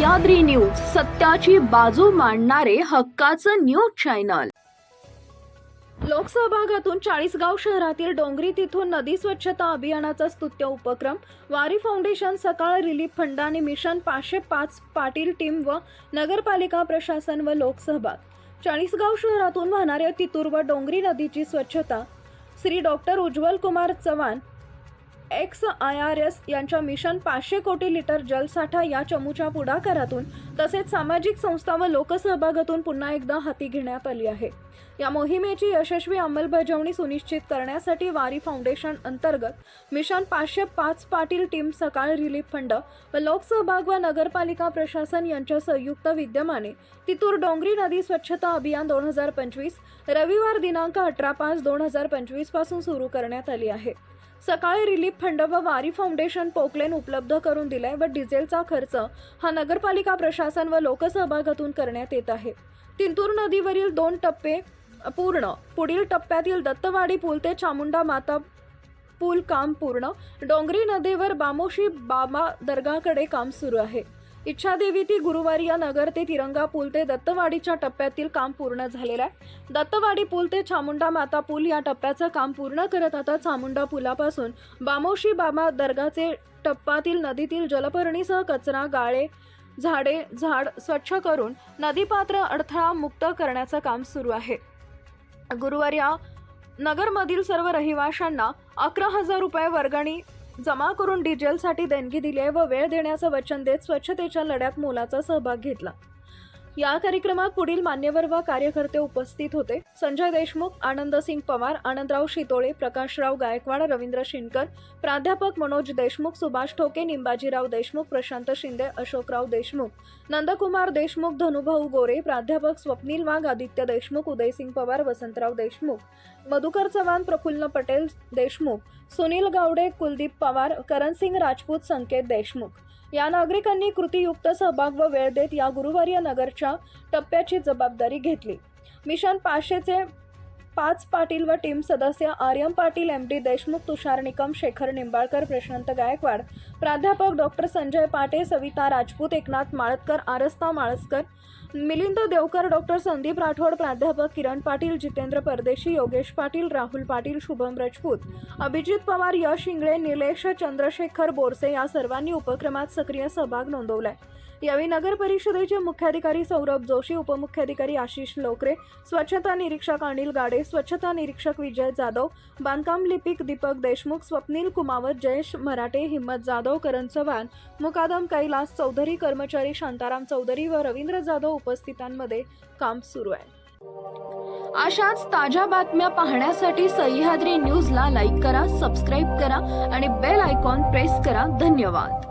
याद्री news सत्याची बाजू मांडणारे हक्काचं न्यूज चॅनल. लोकसहभागातून चाळीसगाव शहरातील डोंगरी तिथून नदी स्वच्छता अभियानाचा स्तुत्य उपक्रम वारी फाउंडेशन सकाळ रिलीफ फंड आणि मिशन पाचशे पाच पाटील टीम व नगरपालिका प्रशासन व लोकसहभाग. चाळीसगाव शहरातून वाहणाऱ्या तितूर व डोंगरी नदीची स्वच्छता Shri doctor Ujjwal Kumar Chavan ex I R S यांच्या मिशन पाचशे कोटी लिटर जलसाठा या चमूच्या पुढाकारातून तसेच सामाजिक संस्था व लोकसहभागातून पुन्हा एकदा हाती घेण्यात आली आहे. या मोहिमेची यशस्वी अंमलबजावणी सुनिश्चित करण्यासाठी वारी फाउंडेशन अंतर्गत मिशन पाचशे पाच Patil team Sakal relief fund व लोकसहभाग व नगरपालिका प्रशासन यांच्या संयुक्त विद्यमाने तितूर डोंगरी नदी स्वच्छता अभियान दोन हजार पंचवीस रविवार दिनांक अठरा पाच दोन हजार पंचवीसपासून सुरू करण्यात आली आहे. सकाळी रिलीफ फंड व वारी फाउंडेशन पोकलेन उपलब्ध करून दिलाय व डिझेलचा खर्च हा नगरपालिका प्रशासन व लोकसहभागातून करण्यात येत आहे. तिंतूर नदीवरील दोन टप्पे पूर्ण. पुढील टप्प्यातील दत्तवाडी पूल ते चामुंडा माता पूल काम पूर्ण. डोंगरी नदीवर बामोशी बाबा दर्गाकडे काम सुरू आहे. इच्छादेवी ती गुरुवारी या नगर ते तिरंगा पूल ते दत्तवाडीच्या टप्प्यातील काम पूर्ण झालेलं आहे. दत्तवाडी पूल ते चामुंडा माता पूल या टप्प्याचं काम पूर्ण करत आता चामुंडा पुलापासून बामोशी बाबा दर्गाचे टप्पातील नदीतील जलपर्णीसह कचरा गाळे झाडे झाड स्वच्छ करून नदीपात्र अडथळा मुक्त करण्याचं काम सुरू आहे. गुरुवारी या नगरमधील सर्व रहिवाशांना अकरा हजार रुपये वर्गणी जमा करून डिझेलसाठी देणगी दिली आहे व वेळ देण्याचं वचन देत स्वच्छतेच्या लढ्यात मोलाचा सहभाग घेतला. या कार्यक्रमात पुढील मान्यवर व कार्यकर्ते उपस्थित होते. संजय देशमुख आनंदसिंग पवार आनंदराव शितोळे प्रकाशराव गायकवाड रवींद्र शिनकर प्राध्यापक मनोज देशमुख सुभाष ठोके निंबाजीराव देशमुख प्रशांत शिंदे अशोकराव देशमुख नंदकुमार देशमुख धनुभाऊ गोरे प्राध्यापक स्वप्नील वाघ आदित्य देशमुख उदयसिंग पवार वसंतराव देशमुख मधुकर चव्हाण प्रफुल्ल पटेल देशमुख सुनील गावडे कुलदीप पवार करणसिंग राजपूत संकेत देशमुख. या नागरिकांनी कृतीयुक्त सहभाग व वेळ देत या गुरुवारी या नगरच्या टप्प्याची जबाबदारी घेतली. मिशन पाचशेचे पाच पाटील व टीम सदस्य आर्यम पाटील एम डी देशमुख तुषार निकम शेखर निंबाळकर प्रशांत गायकवाड प्राध्यापक डॉक्टर संजय पाटे सविता राजपूत एकनाथ माळतकर आरस्ता माळसकर मिलिंद देवकर डॉक्टर संदीप राठोड प्राध्यापक किरण पाटील जितेंद्र परदेशी योगेश पाटील राहुल पाटील शुभम राजपूत अभिजित पवार यश इंगळे निलेश चंद्रशेखर बोरसे या सर्वांनी उपक्रमात सक्रिय सहभाग नोंदवलाय. यावेळी नगर परिषदेचे मुख्याधिकारी सौरभ जोशी उपमुख्याधिकारी आशिष लोकरे स्वच्छता निरीक्षक अनिल गाडे स्वच्छता निरीक्षक विजय जाधव बांधकाम लिपिक दीपक देशमुख स्वप्नील कुमावत जयेश मराठे हिम्मत जाधव करण चव्हाण मुकादम कैलास चौधरी कर्मचारी शांताराम चौधरी व रवींद्र जाधव उपस्थितांमध्ये काम सुरू आहे. अशाच ताज्या बातम्या पाहण्यासाठी सह्याद्री न्यूजला लाईक करा सबस्क्राईब करा आणि बेल आयकॉन प्रेस करा. धन्यवाद.